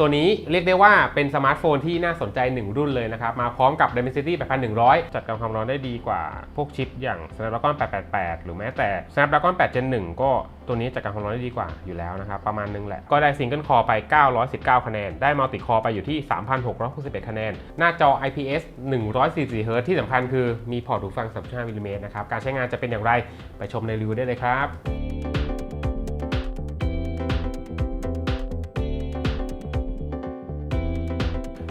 ตัวนี้เรียกได้ว่าเป็นสมาร์ทโฟนที่น่าสนใจ 1 รุ่นเลยนะครับ มาพร้อมกับ Dimensity 8100 จัดการความร้อนได้ดีกว่าพวกชิปอย่าง Snapdragon 888 หรือแม้แต่ Snapdragon 8 Gen 1ก็ตัวนี้จัดการความร้อนได้ดีกว่าอยู่แล้วนะครับ ประมาณนึงแหละ ก็ได้ซิงเกิลคอไป 919 คะแนน ได้มัลติคอไปอยู่ที่ 3,661 คะแนน หน้าจอ IPS 144 Hz ที่สำคัญคือมีพอร์ตหูฟัง 3.5 มิลลิเมตรนะครับ การใช้งานจะเป็นอย่างไรไปชมในรีวิวได้เลยครับ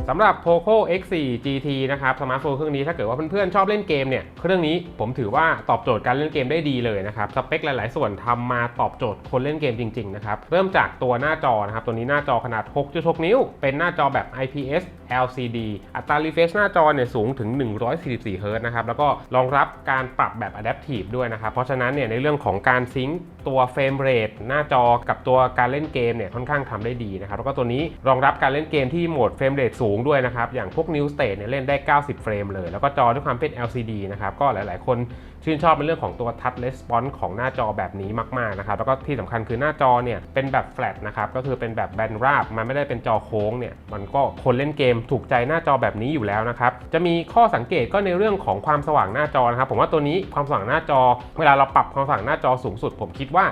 สำหรับ Poco X4 GT นะครับสมาร์ทโฟนเครื่องนี้ถ้าเกิดว่าเพื่อนๆชอบเล่นเกมเนี่ยเครื่องนี้ผมถือว่าตอบโจทย์การเล่นเกมได้ดีเลยนะครับสเปคหลายๆ ส่วนทำมาตอบโจทย์คนเล่นเกมจริงๆนะครับเริ่มจากตัวหน้าจอนะครับตัวนี้หน้าจอขนาด 6.6 นิ้ว เป็นหน้าจอแบบ IPS LCD อัตรา refresh หน้าจอเนี่ยสูงถึง 144 Hz นะครับแล้วก็รองรับการปรับแบบ adaptive ด้วยนะครับ เพราะฉะนั้นเนี่ยในเรื่องของการซิงค์ตัวเฟรมเรทหน้าจอกับตัวการเล่นเกมเนี่ยค่อนข้างทำได้ดีนะครับ แล้วก็ตัวนี้รองรับการเล่นเกมที่โหมดเฟรมเรทสูงด้วยนะครับ อย่างพวก New State เนี่ยเล่นได้ 90 เฟรมเลย แล้วก็จอด้วยความเป็น LCD นะครับก็หลาย ๆ คน ชื่นชอบในเรื่องของตัว Touch Response ของหน้าจอแบบนี้มากๆนะครับแล้วก็ที่สำคัญคือหน้าจอเนี่ยเป็นแบบ flat นะครับก็คือเป็นแบบแบนราบมันไม่ได้เป็นจอโค้งเนี่ยมันก็คนเล่นเกมถูกใจหน้าจอแบบนี้อยู่แล้วนะครับจะมีข้อสังเกตก็ในเรื่องของความสว่างหน้าจอนะครับผมว่าตัวนี้ความสว่างหน้าจอ เวลาเราปรับความสว่างหน้าจอสูงสุด ผมคิดว่า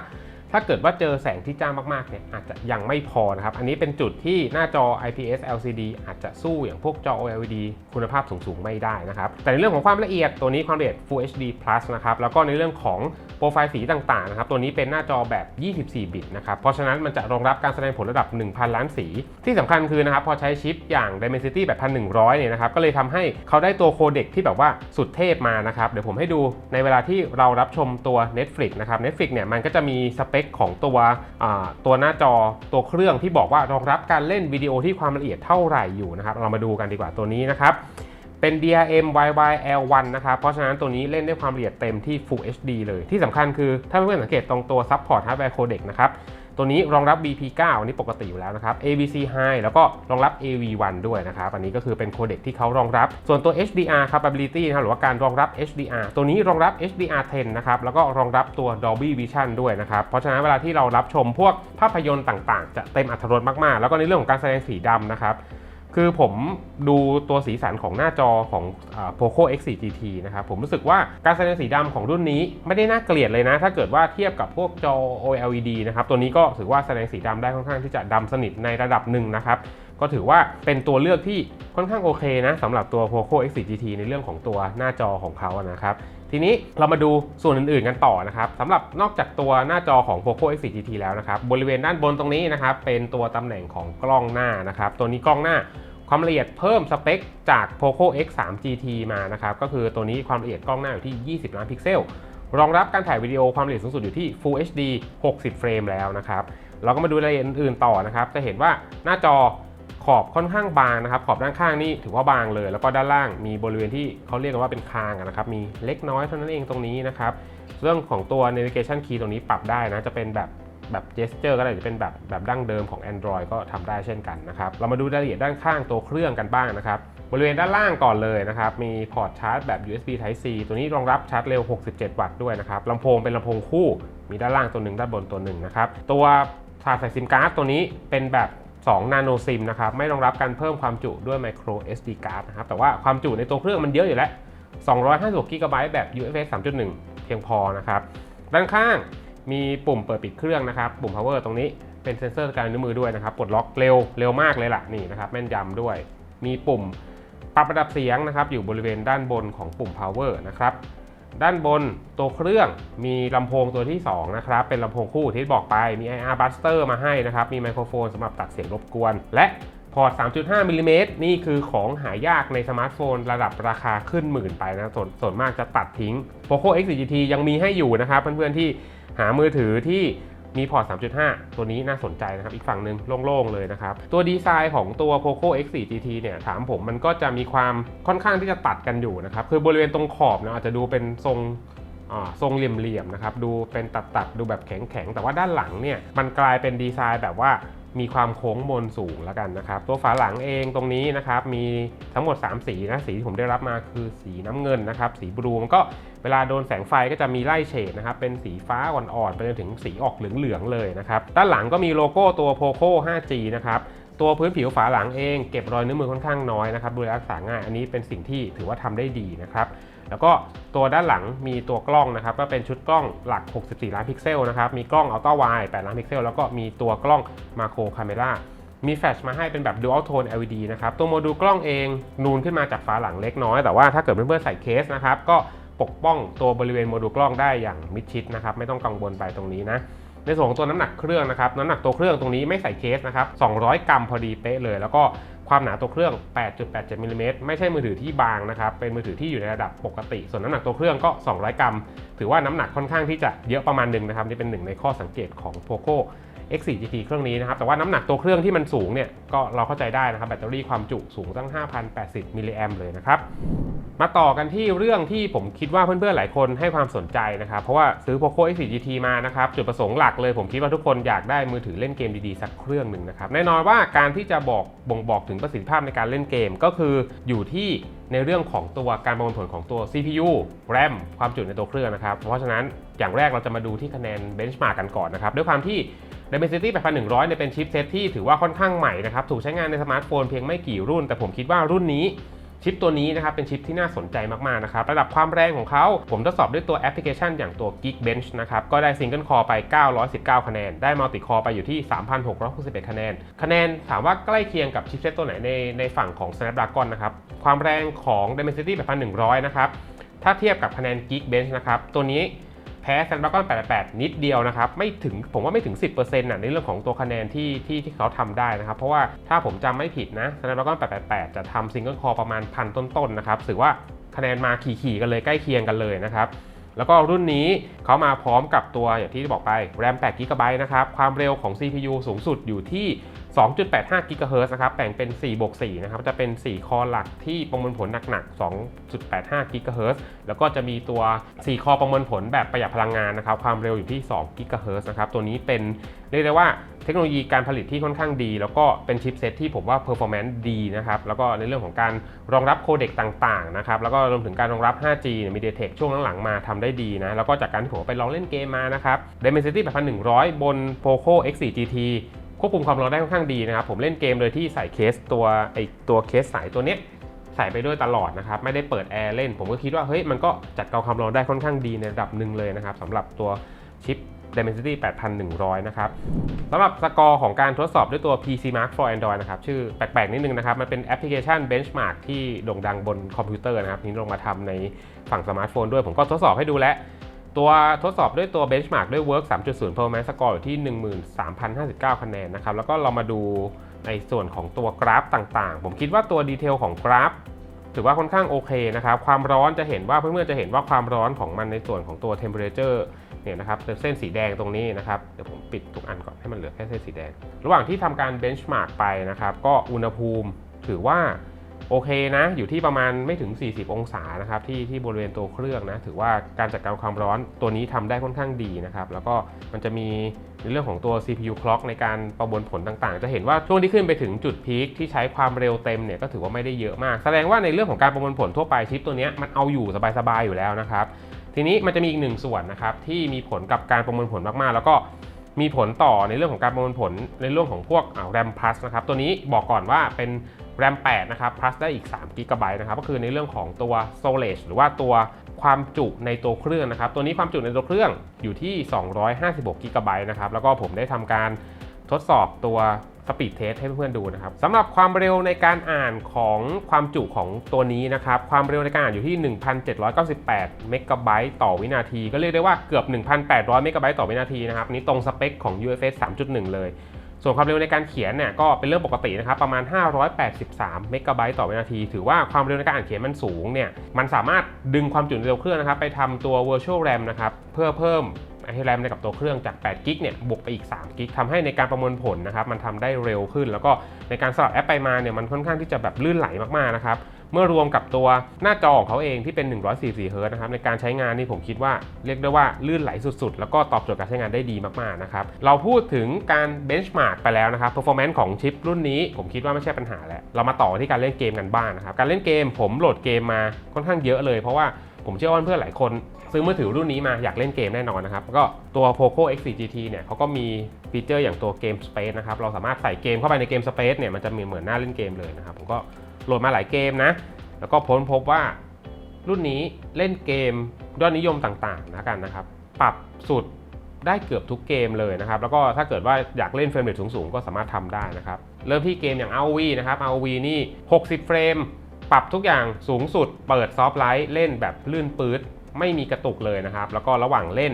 ถ้าเกิดว่าเจอแสงที่จ้ามากๆเนี่ยอาจจะยังไม่พอนะครับ อันนี้เป็นจุดที่หน้าจอ IPS LCD อาจจะสู้อย่างพวกจอ OLED คุณภาพสูงๆไม่ได้นะครับ แต่ในเรื่องของความละเอียดตัวนี้ความละเอียด Full HD Plus นะครับ แล้วก็ในเรื่องของโปรไฟล์สีต่างๆนะครับ ตัวนี้เป็นหน้าจอแบบ 24 บิตนะครับ เพราะฉะนั้นมันจะรองรับการแสดงผลระดับ 1,000 ล้านสี ที่สำคัญคือนะครับพอใช้ชิปอย่าง Dimensity แบบ1100 เนี่ยนะครับ ก็เลยทำให้เขาได้ตัวโคเด็กที่แบบว่าสุดเทพมานะครับ เดี๋ยวผมให้ดูในเวลาที่เรารับชมตัว Netflix นะครับ Netflix เนี่ยมันก็จะมีสเปกของตัวตัวหน้าจอตัวเครื่องที่บอกว่ารองรับการเล่นวิดีโอที่ความละเอียดเท่าไหร่อยู่นะครับ เรามาดูกันดีกว่าตัวนี้นะครับเป็น DRM YYL1 นะครับ เพราะฉะนั้นตัวนี้เล่นได้ความละเอียดเต็มที่ Full HD เลย ที่สำคัญคือถ้าเพื่อนๆสังเกตตรงตัว Support Hardware Codec นะครับ ตัวนี้รองรับ BP9 อันนี้ปกติอยู่แล้วนะครับ ABC High แล้วก็รองรับ AV1 ด้วยนะครับ อันนี้ก็คือเป็นโคเด็กที่เขารองรับ ส่วนตัว HDR capability นะครับหรือว่าการรองรับ HDR ตัวนี้รองรับ HDR10 นะครับ แล้วก็รองรับตัว Dolby Vision ด้วยนะครับ เพราะฉะนั้นเวลาที่เรารับชมพวกภาพยนตร์ต่างๆ จะเต็มอรรถรสมากๆ แล้วก็ในเรื่องของการแสดงสีดำนะครับ คือผมดูตัวสีสันของหน้าจอของ Poco X4 GT นะครับ ผมรู้สึกว่าการแสดงสีดำของรุ่นนี้ไม่ได้น่าเกลียดเลยนะ ถ้าเกิดว่าเทียบกับพวกจอ OLED นะครับ ตัวนี้ก็ถือว่าแสดงสีดำได้ค่อนข้างที่จะดำสนิทในระดับหนึ่งนะครับ ก็ถือว่าเป็นตัวเลือกที่ค่อนข้างโอเคนะสำหรับตัว Poco X4 GT ในเรื่องของตัวหน้าจอของเขานะครับ ทีนี้เรามาดูส่วนอื่นๆกันต่อนะครับสำหรับนอกจากตัวหน้าจอของ Poco X4 GT แล้วนะครับ บริเวณด้านบนตรงนี้นะครับ เป็นตัวตำแหน่งของกล้องหน้านะครับ ตัวนี้กล้องหน้าความละเอียดเพิ่มสเปคจาก Poco X3 GT มานะครับ ก็คือตัวนี้ความละเอียดกล้องหน้าอยู่ที่ 20 ล้านพิกเซล รองรับการถ่ายวิดีโอความละเอียดสูงสุดอยู่ที่ Full HD 60 เฟรมแล้วนะครับ เราก็มาดูรายละเอียดอื่นๆต่อนะครับ จะเห็นว่าหน้าจอ ขอบค่อนข้างบางนะครับ ขอบด้านข้างนี่ถือว่าบางเลย แล้วก็ด้านล่างมีบริเวณที่เขาเรียกกันว่าเป็นคางนะครับ มีเล็กน้อยเท่านั้นเองตรงนี้นะครับ เรื่องของตัว navigation key ตรงนี้ปรับได้นะ จะเป็นแบบแบบ gesture ก็ได้หรือเป็นแบบแบบดั้งเดิมของ Android ก็ทำได้เช่นกันนะครับ เรามาดูรายละเอียดด้านข้างตัวเครื่องกันบ้างนะครับ บริเวณด้านล่างก่อนเลยนะครับ มีพอร์ตชาร์จแบบ USB Type C ตัวนี้รองรับชาร์จเร็ว 67 วัตต์ด้วยนะครับลำโพงเป็นลำโพงคู่ มีด้านล่างตัวหนึ่งด้านบนตัวหนึ่งนะครับ ตัวถาดใส่ซิมการ์ดตัวนี้เป็นแบบ 2นาโนซิมนะครับไม่รองรับการเพิ่มความจุด้วย micro SD card นะครับแต่ว่าความจุในตัวเครื่องมันเยอะอยู่แล้ว 256 g b แบบ UFS 3.1 เพียงพอนะครับด้านข้างมีปุ่มเปิดปิดเครื่องนะครับ ปุ่ม power ตรงนี้เป็นเซ็นเซอร์การนิ้วมือด้วยนะครับปลดล็อกเร็วเร็วมากเลยล่ะนี่นะครับแม่นยำด้วย มีปุ่มปรับระดับเสียงนะครับอยู่บริเวณด้านบนของปุ่ม power นะครับ ด้านบนตัวเครื่องมีลำโพงตัวที่ 2 นะครับ เป็นลำโพงคู่ที่บอกไปมี IR Buster มาให้นะครับ มีไมโครโฟนสำหรับตัดเสียงรบกวน และพอร์ต 3.5 มิลลิเมตรนี่คือของหายากในสมาร์ทโฟนระดับราคาขึ้นหมื่นไปนะส่วนส่วนมากจะตัดทิ้ง Poco X4 GT ยังมีให้อยู่นะครับ เพื่อนๆที่หามือถือที่ มีพอร์ต 3.5 ตัวนี้น่าสนใจนะครับ อีกฝั่งหนึ่งโล่งๆเลยนะครับ ตัวดีไซน์ของตัว Poco X4 GT เนี่ย ถามผมมันก็จะมีความค่อนข้างที่จะตัดกันอยู่นะครับ คือบริเวณตรงขอบนะอาจจะดูเป็นทรงทรงเหลี่ยมๆนะครับ ดูเป็นตัดๆ ดูแบบแข็งๆ แต่ว่าด้านหลังเนี่ย มันกลายเป็นดีไซน์แบบว่า มีความโค้งมนสูงแล้วกันนะครับ ตัวฝาหลังเองตรงนี้นะครับ มีทั้งหมด 3 สีนะสีที่ผมได้รับมาคือสีน้ำเงินนะครับ สีบลูมันก็เวลาโดนแสงไฟก็จะมีไล่เฉดนะครับ เป็นสีฟ้าอ่อนๆไปจนถึงสีออกเหลืองๆเลยนะครับ ด้านหลังก็มีโลโก้ตัว Poco 5G นะครับตัวพื้นผิวฝาหลังเองเก็บรอยนิ้วมือค่อนข้างน้อยนะครับดูแลรักษาง่ายอันนี้เป็นสิ่งที่ถือว่าทำได้ดีนะครับ แล้วก็ตัวด้านหลังมีตัวกล้องนะครับก็เป็นชุดกล้องหลัก 64 ล้านพิกเซลนะครับมีกล้องอัลตร้าไวด์8ล้านพิกเซลแล้วก็มีตัวกล้องมาโครคาเมรามีแฟลชมาให้เป็นแบบ Dual Tone LED นะครับ ตัวโมดูลกล้องเองนูนขึ้นมาจากฝาหลังเล็กน้อย แต่ว่าถ้าเกิดเพื่อนๆใส่เคสนะครับ ก็ปกป้องตัวบริเวณโมดูลกล้องได้อย่างมิดชิดนะครับ ไม่ต้องกังวลไปตรงนี้นะ ในส่วนของตัวน้ำหนักเครื่องนะครับ น้ำหนักตัวเครื่องตรงนี้ไม่ใส่เคสนะครับ 200 กรัมพอดีเป๊ะเลย แล้วก็ ความหนาตัวเครื่อง 8.87มิลลิเมตรไม่ใช่มือถือที่บางนะครับ เป็นมือถือที่อยู่ในระดับปกติ ส่วนน้ำหนักตัวเครื่องก็ 200 กรัม ถือว่าน้ำหนักค่อนข้างที่จะเยอะประมาณหนึ่งนะครับ นี่เป็นหนึ่งในข้อสังเกตของ POCO X4 GT เครื่องนี้นะครับ แต่ว่าน้ำหนักตัวเครื่องที่มันสูงเนี่ย ก็เราเข้าใจได้นะครับ แบตเตอรี่ความจุสูงตั้ง 5,080 มิลลิแอมเลยนะครับ มาต่อกันที่เรื่องที่ผมคิดว่าเพื่อนๆ หลายคนให้ความสนใจนะครับ เพราะว่าซื้อ POCO X4 GT มานะครับ จุดประสงค์หลักเลยผมคิดว่าทุกคนอยากได้มือถือเล่นเกมดีๆ สักเครื่องหนึ่งนะครับ แน่นอนว่าการที่จะบอกบ่งบอกถึงประสิทธิภาพในการเล่นเกมก็คืออยู่ที่ในเรื่องของตัวการประมวลผลของตัว CPU RAM ความจุในตัวเครื่องนะครับ เพราะฉะนั้นอย่างแรกเราจะมาดูที่คะแนน benchmark กันก่อนนะครับ ด้วยความที่ Dimensity 8100เนี่ยเป็นชิปเซตที่ถือว่าค่อนข้างใหม่นะครับ ถูกใช้งานในสมาร์ทโฟนเพียงไม่กี่รุ่น แต่ผมคิดว่ารุ่นนี้ชิปตัวนี้นะครับเป็นชิปที่น่าสนใจมาก ๆ นะครับ ระดับความแรงของเขา ผมทดสอบด้วยตัวแอปพลิเคชันอย่างตัว Geekbench นะครับ ก็ได้ Single Core ไป 919 คะแนน ได้ Multi Core ไปอยู่ที่ 3,661 คะแนน คะแนนถามว่าใกล้เคียงกับชิปเซตตัวไหนในในฝั่งของ Snapdragon นะครับ ความแรงของ Dimensity 8100 นะครับ ถ้าเทียบกับคะแนน Geekbench นะครับตัวนี้ แพ้ Snapdragon 888 นิดเดียวนะครับ ไม่ถึงผมว่าไม่ถึง 10%น่ะในเรื่องของตัวคะแนนที่ที่ที่เขาทำได้นะครับ เพราะว่าถ้าผมจำไม่ผิดนะ Snapdragon 888 จะทำ Single Core ประมาณพันต้นๆนะครับถือว่าคะแนนมาขี่ๆกันเลยใกล้เคียงกันเลยนะครับแล้วก็รุ่นนี้เขามาพร้อมกับตัวอย่างที่บอกไป RAM 8 GB นะครับ ความเร็วของ CPU สูงสุดอยู่ที่ 2.85 GHz นะครับแบ่งเป็น 4 บวก 4 นะครับ จะเป็น 4 คอหลักที่ประมวลผลหนักๆ 2.85 GHz แล้วก็จะมีตัว 4 คอประมวลผลแบบประหยัดพลังงานนะครับ ความเร็วอยู่ที่ 2 GHz นะครับ ตัวนี้เป็นเรียกได้ว่าเทคโนโลยีการผลิตที่ค่อนข้างดี แล้วก็เป็นชิปเซตที่ผมว่า performance ดีนะครับ แล้วก็ในเรื่องของการรองรับโคเด็กต่างๆ นะครับ แล้วก็รวมถึงการรองรับ 5G เนี่ย MediaTek ช่วงหลังๆ มาทำได้ดีนะ แล้วก็จากการที่ผมไปลองเล่นเกมมานะครับ Dimensity 8100 บน Poco X4 GT ควบคุมความร้อนได้ค่อนข้างดีนะครับ ผมเล่นเกมโดยที่ใส่เคสตัวไอตัวเคสสายตัวเนี้ยใส่ไปด้วยตลอดนะครับ ไม่ได้เปิดแอร์เล่น ผมก็คิดว่าเฮ้ยมันก็จัดการความร้อนได้ค่อนข้างดีในระดับหนึ่งเลยนะครับสำหรับตัวชิป Dimensity 8100 นะครับสำหรับสกอร์ของการทดสอบด้วยตัว PC Mark for Android นะครับ ชื่อแปลกๆ นิดนึงนะครับ มันเป็นแอปพลิเคชัน Benchmark ที่โด่งดังบนคอมพิวเตอร์นะครับ นี้ลงมาทำในฝั่งสมาร์ทโฟนด้วย ผมก็ทดสอบให้ดูแล้ว ตัวทดสอบด้วยตัว Benchmark ด้วย Work 3.0 Performance Score อยู่ที่ 13,059 คะแนนนะครับ แล้วก็เรามาดูในส่วนของตัวกราฟต่างๆ ผมคิดว่าตัวดีเทลของกราฟ ถือว่าค่อนข้างโอเคนะครับ ความร้อนจะเห็นว่าเพื่อนๆจะเห็นว่าความร้อนของมันในส่วนของตัว temperature เนี่ยนะครับเส้นสีแดงตรงนี้นะครับ เดี๋ยวผมปิดทุกอันก่อนให้มันเหลือแค่เส้นสีแดง ระหว่างที่ทำการ benchmark ไปนะครับ ก็อุณหภูมิถือว่า โอเคนะ อยู่ที่ประมาณไม่ถึง 40 องศานะครับที่ที่บริเวณตัวเครื่องนะ ถือว่าการจัดการความร้อนตัวนี้ทำได้ค่อนข้างดีนะครับ แล้วก็มันจะมีในเรื่องของตัว CPU clock ในการประมวลผลต่างๆ จะเห็นว่าช่วงที่ขึ้นไปถึงจุดพีคที่ใช้ความเร็วเต็มเนี่ยก็ถือว่าไม่ได้เยอะมาก แสดงว่าในเรื่องของการประมวลผลทั่วไปชิปตัวนี้มันเอาอยู่สบายๆอยู่แล้วนะครับ ทีนี้มันจะมีอีกหนึ่งส่วนนะครับที่มีผลกับการประมวลผลมากๆ แล้วก็มีผลต่อในเรื่องของการประมวลผลในเรื่องของพวกอ่า RAM Plus นะครับตัวนี้บอกก่อนว่าเป็น RAM 8นะครับ plus ได้อีก3 g b นะครับ ก็คือในเรื่องของตัว storage หรือว่าตัวความจุในตัวเครื่องนะครับ ตัวนี้ความจุในตัวเครื่องอยู่ที่ 256 g b นะครับ แล้วก็ผมได้ทำการทดสอบตัวสปีดเทสให้เพื่อนๆดูนะครับสำหรับความเร็วในการอ่านของความจุของตัวนี้นะครับ ความเร็วในการอ่านอยู่ที่ 1,798 เมกะไบต์ต่อวินาที ก็เรียกได้ว่าเกือบ 1,800 เมกะไบต์ต่อวินาทีนะครับนนี้ตรงสเปคของ UFS 3.1 เลย ส่วนความเร็วในการเขียนเนี่ยก็เป็นเรื่องปกตินะครับประมาณ 583 เมกะไบต์ต่อวินาที ถือว่าความเร็วในการอ่านเขียนมันสูงเนี่ยมันสามารถดึงความจุในตัวเครื่องนะครับไปทำตัว virtual RAM นะครับเพื่อเพิ่มให้แรมในกับตัวเครื่องจาก8กิกเนี่ยบวกไปอีก3กิกทำให้ในการประมวลผลนะครับมันทำได้เร็วขึ้น แล้วก็ในการสลับแอปไปมาเนี่ยมันค่อนข้างที่จะแบบลื่นไหลมากๆนะครับ เมื่อรวมกับตัวหน้าจอของเขาเองที่เป็น 144เฮิรต์นะครับในการใช้งานนี่ผมคิดว่าเรียกได้ว่าลื่นไหลสุดๆ แล้วก็ตอบโจทย์การใช้งานได้ดีมากๆนะครับเราพูดถึงการเบนช์มาร์กไปแล้วนะครับ performance ของชิปรุ่นนี้ผมคิดว่าไม่ใช่ปัญหาแล้ว เรามาต่อที่การเล่นเกมกันบ้างนะครับการเล่นเกมผมโหลดเกมมาค่อนข้างเยอะเลยเพราะว่าผมเชื่อว่าเพื่อนหลายคนซื้อมือถือรุ่นนี้มาอยากเล่นเกมแน่นอนนะครับ ก็ตัว Poco X4 GT เนี่ยเขาก็มีฟีเจอร์อย่างตัวเกม Space นะครับ เราสามารถใส่เกมเข้าไปในเกม Space เนี่ยมันจะมีเหมือนหน้าเล่นเกมเลยนะครับ ผมก็ โหลดมาหลายเกมนะ แล้วก็พ้นพบว่ารุ่นนี้เล่นเกมยอดนิยมต่างๆนะกันนะครับ ปรับสุดได้เกือบทุกเกมเลยนะครับ แล้วก็ถ้าเกิดว่าอยากเล่นเฟรมเรทสูงๆ ก็สามารถทำได้นะครับ เริ่มที่เกมอย่าง ROV นะครับ ROV นี่ 60 เฟรม ปรับทุกอย่างสูงสุด เปิดซอฟต์ไลท์เล่นแบบลื่นปื๊ดไม่มีกระตุกเลยนะครับ แล้วก็ระหว่างเล่น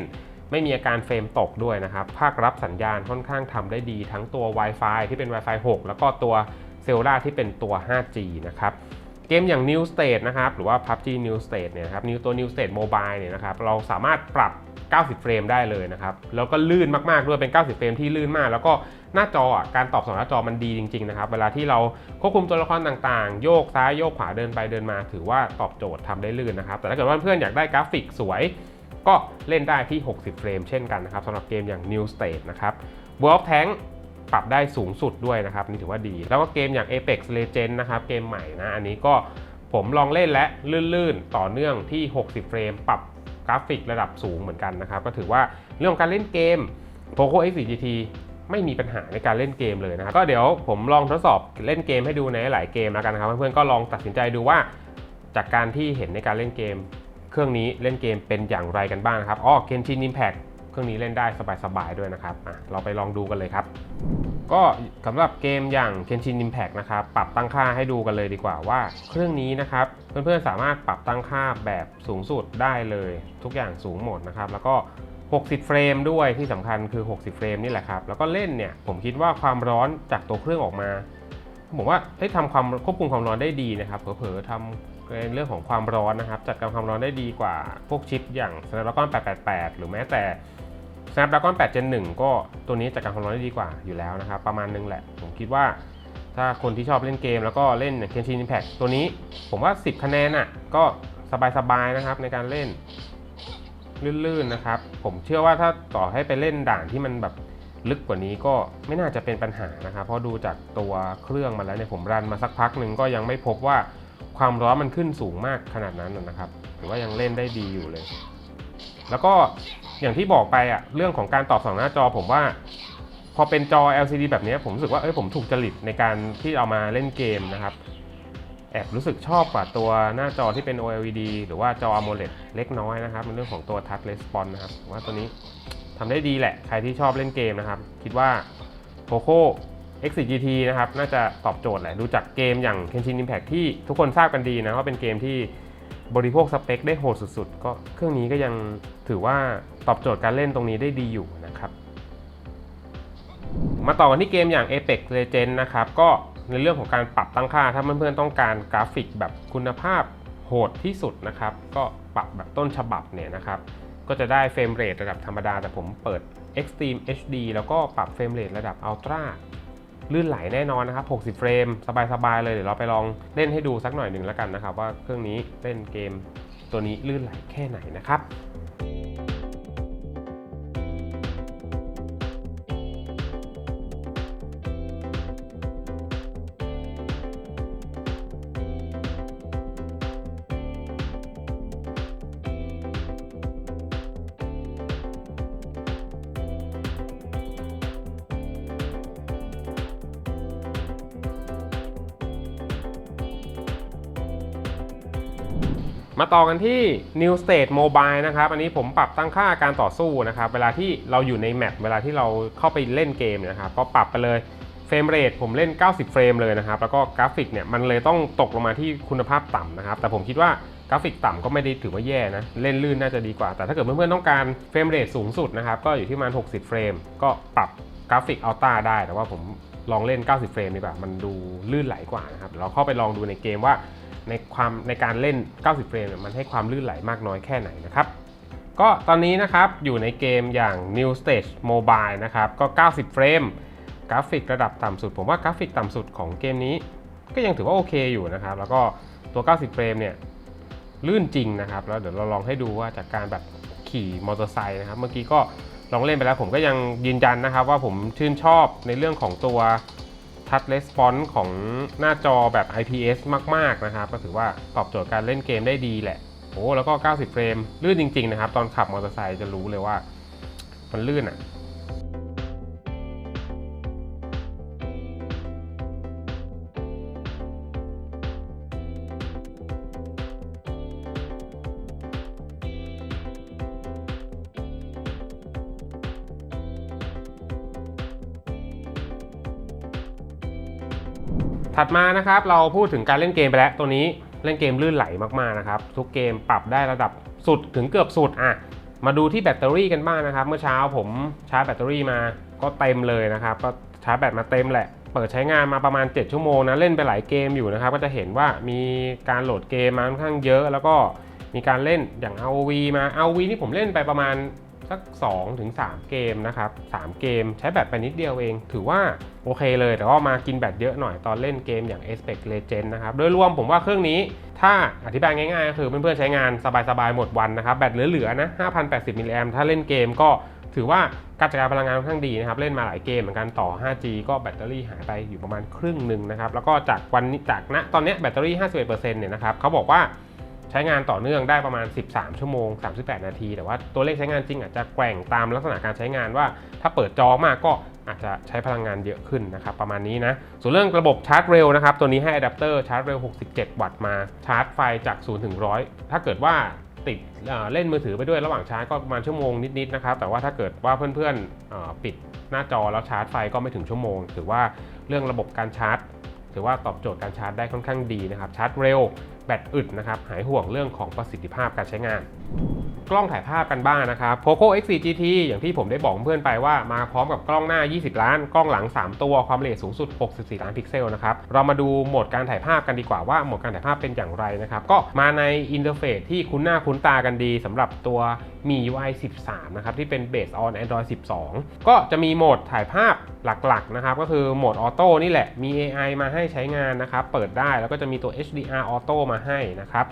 ไม่มีอาการเฟรมตกด้วยนะครับ ภาครับสัญญาณค่อนข้างทำได้ดีทั้งตัว Wi-Fi ที่เป็น Wi-Fi 6 แล้วก็ตัว ซลล่าที่เป็นตัว 5G นะครับเกมอย่าง New State นะครับหรือว่า PUBG New State เนี่ยนะครับ New ตัว New State Mobile เนี่ยนะครับเราสามารถปรับ 90 เฟรมได้เลยนะครับ แล้วก็ลื่นมากๆด้วยเป็น 90 เฟรมที่ลื่นมาก แล้วก็หน้าจอการตอบสนองหน้าจอมันดีจริงๆนะครับ เวลาที่เราควบคุมตัวละครต่างๆ โยกซ้ายโยกขวาเดินไปเดินมา ถือว่าตอบโจทย์ทำได้ลื่นนะครับ แต่ถ้าเกิดว่าเพื่อนอยากได้กราฟิกสวย ก็เล่นได้ที่ 60 เฟรมเช่นกันนะครับสำหรับเกมอย่าง New State นะครับ World of Tank ปรับได้สูงสุดด้วยนะครับนี่ถือว่าดี แล้วก็เกมอย่าง Apex Legend นะครับเกมใหม่นะอันนี้ก็ผมลองเล่นและลื่นๆ ต่อเนื่องที่ 60 เฟรม ปรับกราฟิกระดับสูงเหมือนกันนะครับ ก็ถือว่าเรื่องการเล่นเกม Poco X4 GT ไม่มีปัญหาในการเล่นเกมเลยนะครับ ก็เดี๋ยวผมลองทดสอบเล่นเกมให้ดูในหลายเกมแล้วกันนะครับ เพื่อนๆก็ลองตัดสินใจดูว่าจากการที่เห็นในการเล่นเกม เครื่องนี้เล่นเกมเป็นอย่างไรกันบ้างนะครับอ๋อ Genshin Impact เค รื่องนี้เล่นได้สบายๆด้วยนะครับเราไปลองดูกันเลยครับ ก็สำหรับเกมอย่าง Genshin Impact นะครับปรับตั้งค่าให้ดูกันเลยดีกว่าว่า เครื่องนี้นะครับเพื่อนๆสามารถปรับตั้งค่าแบบสูงสุดได้เลย ทุกอย่างสูงหมดนะครับแล้วก็ 60 เฟรมด้วยที่สำคัญคือ 60 เฟรมนี่แหละครับแล้วก็เล่นเนี่ยผมคิดว่าความร้อนจากตัวเครื่องออกมาผมว่าได้ทำความควบคุมความร้อนได้ดีนะครับ เผลอๆทำเรื่องของความร้อนนะครับ จัดการความร้อนได้ดีกว่าพวกชิปอย่าง Snapdragon 888 หรือแม้แต่ Snapdragon 8 Gen 1 ก็ตัวนี้จัดการความร้อนได้ดีกว่าอยู่แล้วนะครับ ประมาณนึงแหละ ผมคิดว่า ถ้าคนที่ชอบเล่นเกมแล้วก็เล่น Genshin Impact ตัวนี้ผมว่า 10 คะแนนอะ ก็สบายๆนะครับในการเล่นลื่นๆนะครับ ผมเชื่อว่าถ้าต่อให้ไปเล่นด่านที่มันแบบลึกกว่านี้ก็ไม่น่าจะเป็นปัญหานะครับ เพราะดูจากตัวเครื่องมาแล้วเนี่ยผมรันมาสักพักหนึ่งก็ยังไม่พบว่าความร้อนมันขึ้นสูงมากขนาดนั้นนะครับถือว่ายังเล่นได้ดีอยู่เลย แล้วก็ อย่างที่บอกไปอะเรื่องของการตอบสนองหน้าจอผมว่า พอเป็นจอ LCD แบบนี้ผมรู้สึกว่าเอ้ยผมถูกจริตในการที่เอามาเล่นเกมนะครับแอบรู้สึกชอบกว่าตัวหน้าจอที่เป็น OLED หรือว่าจอ AMOLED เล็กน้อยนะครับในเรื่องของตัว Touch Response นะครับว่าตัวนี้ทำได้ดีแหละ ใครที่ชอบเล่นเกมนะครับ คิดว่า Poco X4 GT นะครับ น่าจะตอบโจทย์แหละ ดูจากเกมอย่าง Genshin Impact ที่ทุกคนทราบกันดีนะว่าเป็นเกมที่ บริโภคสเปคได้โหดสุดๆ ก็เครื่องนี้ก็ยังถือว่าตอบโจทย์การเล่นตรงนี้ได้ดีอยู่นะครับ มาต่อกันที่เกมอย่าง Apex Legends นะครับ ก็ในเรื่องของการปรับตั้งค่า ถ้าเพื่อนๆต้องการกราฟิกแบบคุณภาพโหดที่สุดนะครับ ก็ปรับแบบต้นฉบับเนี่ยนะครับก็จะได้เฟรมเรทระดับธรรมดา แต่ผมเปิด Extreme HD แล้วก็ปรับเฟรมเรทระดับ Ultra ลื่นไหลแน่นอนนะครับ 60 เฟรม สบายๆเลย เดี๋ยวเราไปลองเล่นให้ดูสักหน่อยหนึ่งแล้วกันนะครับ ว่าเครื่องนี้เล่นเกมตัวนี้ลื่นไหลแค่ไหนนะครับ ต่อกันที่ New State Mobile นะครับ อันนี้ผมปรับตั้งค่าการต่อสู้นะครับ เวลาที่เราอยู่ในแมปเวลาที่เราเข้าไปเล่นเกมนยนะครับ ก็ปรับไปเลยเฟรมเรทผมเล่น 90 เฟรมเลยนะครับ แล้วก็กราฟิกเนี่ยมันเลยต้องตกลงมาที่คุณภาพต่ำนะครับ แต่ผมคิดว่ากราฟิกต่ำก็ไม่ได้ถือว่าแย่นะ เล่นลื่นน่าจะดีกว่า แต่ถ้าเกิดเพื่อนๆต้องการเฟรมเรทสูงสุดนะครับ ก็อยู่ที่ประมาณ 60 เฟรม ก็ปรับกราฟิกอัลต้าได้ แต่ว่าผม ลองเล่น 90 เฟรมดีกว่า มันดูลื่นไหลกว่านะครับ เราเข้าไปลองดูในเกมว่าในความในการเล่น 90 เฟรมมันให้ความลื่นไหลมากน้อยแค่ไหนนะครับ ก็ตอนนี้นะครับอยู่ในเกมอย่าง New Stage Mobile นะครับก็ 90 เฟรมกราฟิกระดับต่ำสุด ผมว่ากราฟิกต่ำสุดของเกมนี้ ก็ยังถือว่าโอเคอยู่นะครับ แล้วก็ตัว 90 เฟรมเนี่ยลื่นจริงนะครับ แล้วเดี๋ยวเราลองให้ดูว่าจากการแบบขี่มอเตอร์ไซค์นะครับ เมื่อกี้ก็ ลองเล่นไปแล้วผมก็ยังยืนยันนะครับ ว่าผมชื่นชอบในเรื่องของตัวทัชレスปอนของหน้าจอแบบ IPS มาก ๆ นะครับ ก็ถือว่าตอบโจทย์การเล่นเกมได้ดีแหละ โอ้แล้วก็ 90 เฟรม ลื่นจริง ๆ นะครับ ตอนขับมอเตอร์ไซค์จะรู้เลยว่า มันลื่นอะ ถัดมานะครับเราพูดถึงการเล่นเกมไปแล้วตัวนี้เล่นเกมลื่นไหลมากๆนะครับทุกเกมปรับได้ระดับสุดถึงเกือบสุดอะมาดูที่แบตเตอรี่กันบ้างนะครับ เมื่อเช้าผมชาร์จแบตเตอรี่มาก็เต็มเลยนะครับก็ชาร์จแบตมาเต็มแหละ เปิดใช้งานมาประมาณ 7 ชั่วโมงนะเล่นไปหลายเกมอยู่นะครับ ก็จะเห็นว่ามีการโหลดเกมมาค่อนข้างเยอะ แล้วก็มีการเล่นอย่าง ROV มา ROV นี่ผมเล่นไปประมาณ สัก2ถึง3เกมนะครับ 3 เกมใช้แบตไปนิดเดียวเอง ถือว่าโอเคเลย แต่ว่ามากินแบตเยอะหน่อยตอนเล่นเกมอย่าง Aspect Legend นะครับ โดยรวมผมว่าเครื่องนี้ถ้าอธิบายง่ายๆ ก็คือเพื่อนๆใช้งานสบายๆ หมดวันนะครับ แบตเหลือๆนะ 5,080มิลลิแอมถ้าเล่นเกมก็ถือว่าการจัดการพลังงานค่อนข้างดีนะครับ เล่นมาหลายเกมเหมือนกันต่อ 5G ก็แบตเตอรี่หายไปอยู่ประมาณครึ่งหนึ่งนะครับแล้วก็จากวันจากณตอนนี้แบตเตอรี่ 51%เนี่ยนะครับเขาบอกว่า ใช้งานต่อเนื่องได้ประมาณ 13 ชั่วโมง 38 นาที แต่ว่าตัวเลขใช้งานจริงอาจจะแกว่งตามลักษณะการใช้งานว่า ถ้าเปิดจอมากก็อาจจะใช้พลังงานเยอะขึ้นนะครับประมาณนี้นะ ส่วนเรื่องระบบชาร์จเร็วนะครับ ตัวนี้ให้อะแดปเตอร์ชาร์จเร็ว 67 วัตต์มาชาร์จไฟจาก 0 ถึง 100 ถ้าเกิดว่าติดเเล่นมือถือไปด้วยระหว่างชาร์จก็ประมาณชั่วโมงนิดๆนะครับ แต่ว่าถ้าเกิดว่าเพื่อนๆปิดหน้าจอแล้วชาร์จไฟก็ไม่ถึงชั่วโมง ถือว่าเรื่องระบบการชาร์จ ถือว่าตอบโจทย์การชาร์จได้ค่อนข้างดีนะครับชาร์จเร็ว แบตอึดนะครับหายห่วงเรื่องของประสิทธิภาพการใช้งาน กล้องถ่ายภาพกันบ้างนะครับ Poco X4 GT อย่างที่ผมได้บอกเพื่อนไปว่ามาพร้อมกับกล้องหน้า 20 ล้าน กล้องหลัง 3 ตัว ความละเอียดสูงสุด 64 ล้านพิกเซลนะครับ เรามาดูโหมดการถ่ายภาพกันดีกว่าว่าโหมดการถ่ายภาพเป็นอย่างไรนะครับ ก็มาในอินเทอร์เฟซที่คุ้นหน้าคุ้นตากันดีสำหรับตัวมี UI 13 นะครับ ที่เป็น Based on Android 12 ก็จะมีโหมดถ่ายภาพหลักๆนะครับ ก็คือโหมดออโต้นี่แหละ มี AI มาให้ใช้งานนะครับ เปิดได้แล้วก็จะมีตัว HDR Auto มาให้นะครับ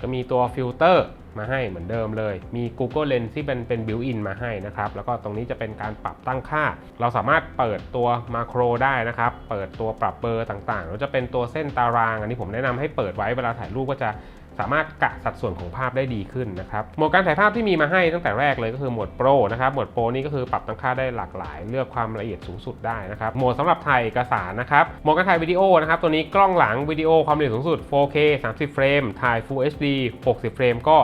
ก็มีตัวฟิลเตอร์ มาให้เหมือนเดิมเลย มี Google Lens ที่เป็นเป็น built-in มาให้นะครับ แล้วก็ตรงนี้จะเป็นการปรับตั้งค่า เราสามารถเปิดตัวมาโครได้นะครับ เปิดตัวปรับเบอร์ต่างๆหรือจะเป็นตัวเส้นตาราง อันนี้ผมแนะนำให้เปิดไว้เวลาถ่ายรูปก็จะ สามารถกะสัดส่วนของภาพได้ดีขึ้นนะครับโหมดการถ่ายภาพที่มีมาให้ตั้งแต่แรกเลยก็คือโหมดโปรนะครับโหมดโปรนี่ก็คือปรับตั้งค่าได้หลากหลาย เลือกความละเอียดสูงสุดได้นะครับโหมดสำหรับถ่ายเอกสารนะครับโหมดการถ่ายวิดีโอนะครับตัวนี้กล้องหลังวิดีโอความละเอียดสูงสุด 4K 30 เฟรมถ่าย Full HD 60 เฟรมก็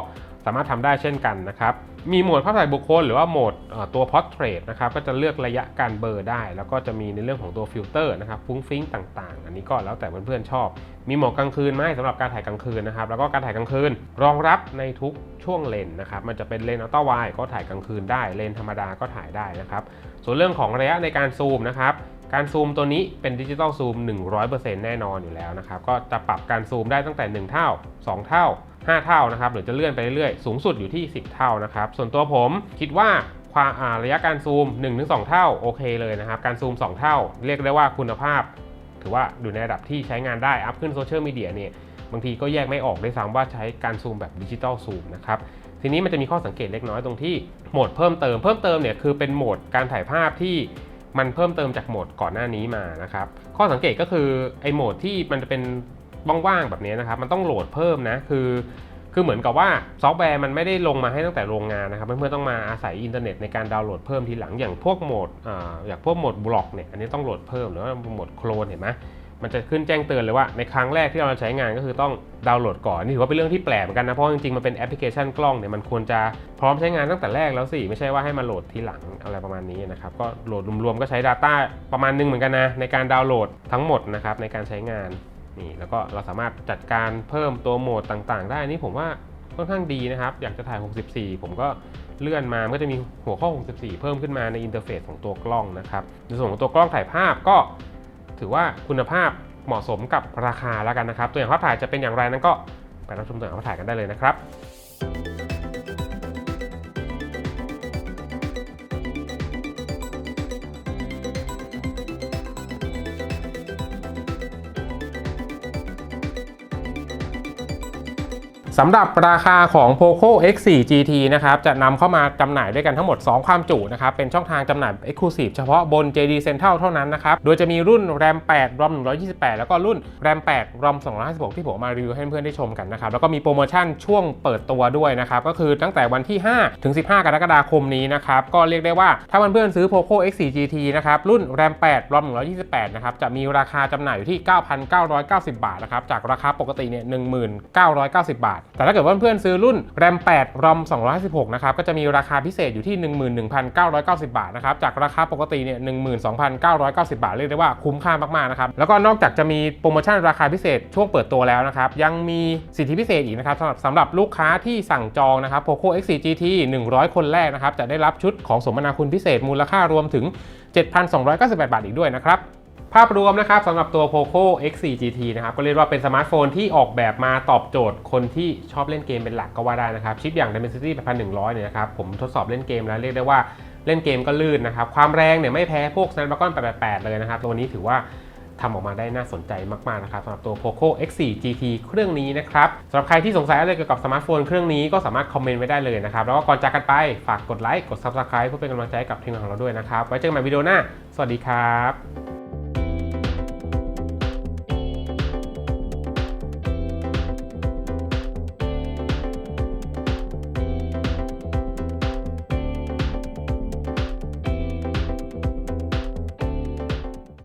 สามารถทำได้เช่นกันนะครับ มีโหมดภาพถ่ายบุคคลหรือว่าโหมดตัว Portrait นะครับก็จะเลือกระยะการเบอร์ได้ แล้วก็จะมีในเรื่องของตัวฟิลเตอร์นะครับฟุ้งฟิ้งต่างๆ อันนี้ก็แล้วแต่เพื่อนๆชอบ มีโหมดกลางคืนมาให้สำหรับการถ่ายกลางคืนนะครับแล้วก็การถ่ายกลางคืนรองรับในทุกช่วงเลนนะครับมันจะเป็นเลนอัลตร้าไวก็ถ่ายกลางคืนได้เลนธรรมดาก็ถ่ายได้นะครับส่วนเรื่องของระยะในการซูมนะครับการซูมตัวนี้เป็นดิจิตอลซูม 100%แน่นอนอยู่แล้วนะครับก็จะปรับการซูมได้ตั้งแต่ 1 เท่า 2 เท่า 5 เท่านะครับหรือจะเลื่อนไปเรื่อยๆ สูงสุดอยู่ที่ 10 เท่านะครับ ส่วนตัวผมคิดว่าความาระยะการซูม 1-2 เท่าโอเคเลยนะครับ การซูม 2 เท่า เรียกได้ว่าคุณภาพ ถือว่าอยู่ในระดับที่ใช้งานได้ อัพขึ้นโซเชียลมีเดียเนี่ยบางทีก็แยกไม่ออกด้วยซ้ำว่าใช้การซูมแบบดิจิตอลซูมนะครับทีนี้มันจะมีข้อสังเกตเล็กน้อยตรงที่โหมดเพิ่มเติมเพิ่มเติมเนี่ยคือเป็นโหมดการถ่ายภาพที่มันเพิ่มเติมจากโหมดก่อนหน้านี้มานะครับข้อสังเกตก็คือไอโหมดที่มันจะเป็น ว่างๆแบบนี้นะครับ มันต้องโหลดเพิ่มนะ คือ คือเหมือนกับว่าซอฟต์แวร์มันไม่ได้ลงมาให้ตั้งแต่โรงงานนะครับ เพื่อนๆต้องมาอาศัยอินเทอร์เน็ตในการดาวน์โหลดเพิ่มทีหลัง อย่างพวกโหมดออย่างพวกโหมดบล็อกเนี่ย อันนี้ต้องโหลดเพิ่มหรือว่าโหมดโคลนเห็นไหมมันจะขึ้นแจ้งเตือนเลยว่าในครั้งแรกที่เราใช้งานก็คือต้องดาวน์โหลดก่อนนี่ถือว่าเป็นเรื่องที่แปลกเหมือนกันนะเพราะจริงๆมันเป็นแอปพลิเคชันกล้องเนี่ยมันควรจะพร้อมใช้งานตั้งแต่แรกแล้วสิไม่ใช่ว่าให้มาโหลดทีหลังอะไรประมาณนี้นะครับก็โหลดรวมๆก็ใช้ Data ประมาณนึงเหมือนกันนะในการดาวน์โหลดทั้งหมดนะครับในการใช้งาน นี่แล้วก็เราสามารถจัดการเพิ่มตัวโหมดต่างๆ ได้นี่ผมว่าค่อนข้างดีนะครับ อยากจะถ่าย 64 ผมก็เลื่อนมามันก็จะมีหัวข้อ 64 เพิ่มขึ้นมาในอินเทอร์เฟซของตัวกล้องนะครับในส่วนของตัวกล้องถ่ายภาพก็ถือว่าคุณภาพเหมาะสมกับราคาแล้วกันนะครับ ตัวอย่างภาพถ่ายจะเป็นอย่างไรนั้นก็ไปรับชมตัวอย่างภาพถ่ายกันได้เลยนะครับ สำหรับราคาของ POCO X4 GT นะครับจะนำเข้ามาจำหน่ายด้วยกันทั้งหมด 2 ความจุนะครับเป็นช่องทางจำหน่าย Exclusive เฉพาะบน JD Central เท่านั้นนะครับ โดยจะมีรุ่น RAM 8 ROM 128 แล้วก็รุ่น RAM 8 ROM 256 ที่ผมมารีวิวให้เพื่อนๆได้ชมกันนะครับ แล้วก็มีโปรโมชั่นช่วงเปิดตัวด้วยนะครับ ก็คือตั้งแต่วันที่ 5 ถึง 15 กรกฎาคมนี้นะครับ ก็เรียกได้ว่าถ้าเพื่อนๆซื้อ POCO X4 GT นะครับรุ่น RAM 8 ROM 128 นะครับจะมีราคาจำหน่ายอยู่ที่ 9,990 บาทนะครับจากราคาปกติเนี่ย1990 บาทแต่ถ้าเกิดว่าเพื่อนซื้อรุ่น RAM 8 ROM 256 นะครับ ก็จะมีราคาพิเศษอยู่ที่ 11,990 บาทนะครับ จากราคาปกติเนี่ย 12,990 บาท เรียกได้ว่าคุ้มค่ามากๆนะครับ แล้วก็นอกจากจะมีโปรโมชั่นราคาพิเศษช่วงเปิดตัวแล้วนะครับ ยังมีสิทธิพิเศษอีกนะครับสำหรับสำหรับลูกค้าที่สั่งจองนะครับ POCO X4 GT 100 คนแรกนะครับ จะได้รับชุดของสมนาคุณพิเศษมูลค่ารวมถึง 7,298 บาทอีกด้วยนะครับ ภาพรวมนะครับสำหรับตัว POCO X4 GT นะครับก็เรียกว่าเป็นสมาร์ทโฟนที่ออกแบบมาตอบโจทย์คนที่ชอบเล่นเกมเป็นหลักก็ว่าได้นะครับ ชิปอย่าง Dimensity 8100 เนี่ยนะครับ ผมทดสอบเล่นเกมแล้วเรียกได้ว่าเล่นเกมก็ลื่นนะครับ ความแรงเนี่ยไม่แพ้พวก Snapdragon 888 เลยนะครับ ตัวนี้ถือว่าทำออกมาได้น่าสนใจมาก ๆ นะครับสำหรับตัว POCO X4 GT เครื่องนี้นะครับสำหรับใครที่สงสัยอะไรเกี่ยวกับสมาร์ทโฟนเครื่องนี้ก็สามารถคอมเมนต์ไว้ได้เลยนะครับ แล้วก็ก่อนจากกันไปฝากกดไลค์กด Subscribe เพื่อเป็นกำลังใจให้กับทีมงานของเราด้วยนะครับไว้เจอกันใหม่วิดีโอหน้า สวัสดีครับ